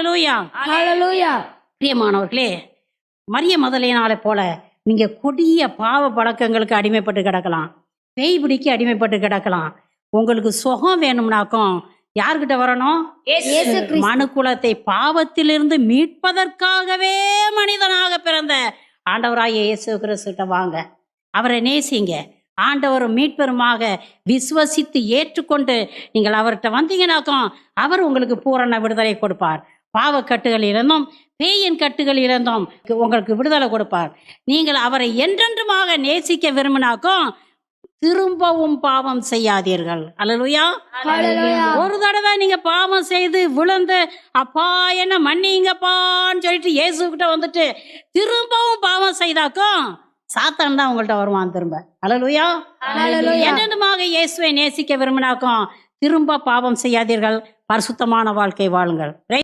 ஹalleluya. பிரியமானவர்களே மரிய முதலினாலே போல நீங்க கொடிய பாவ பழக்கங்களுக்கு அடிமைப்பட்டு கிடக்கலாம். பேய் பிடிக்க அடிமைப்பட்டு கிடக்கலாம். உங்களுக்கு சுகம் வேணும்னாக்கும் யார்கிட்ட வரணும்? மனுக்குலத்தை பாவத்திலிருந்து மீட்பதற்காகவே மனிதனாக பிறந்த ஆண்டவராகிய இயேசு கிறிஸ்துட்ட வாங்க. அவரை நேசிங்க. ஆண்டவர் மீட்பெருமாக விசுவசித்து ஏற்றுக்கொண்டு நீங்கள் அவர்கிட்ட வந்தீங்கனாக்கும் அவர் உங்களுக்கு பூரண விடுதலை கொடுப்பார். பாவக்கட்டுகள் இருந்தும் பேயின் கட்டுகள் இருந்தும் உங்களுக்கு விடுதலை கொடுப்பார். நீங்கள் அவரை என்றென்றுமாக நேசிக்க விரும்பினாக்கும் திரும்பவும் பாவம் செய்யாதீர்கள். ஹalleluya ஒரு தடவை நீங்க பாவம் செய்து விழுந்து அப்பா என்ன மன்னிங்கப்பான்னு சொல்லிட்டு இயேசு கிட்ட வந்துட்டு திரும்பவும் பாவம் செய்தாக்கும் சாத்தான் தான் உங்கள்ட்ட வருவான் திரும்ப. அலலுயா என்னென்னமாக இயேசுவை நேசிக்க விரும்பினாக்கும் திரும்ப பாவம் செய்யாதீர்கள். பரிசுத்தமான வாழ்க்கை வாழுங்கள்.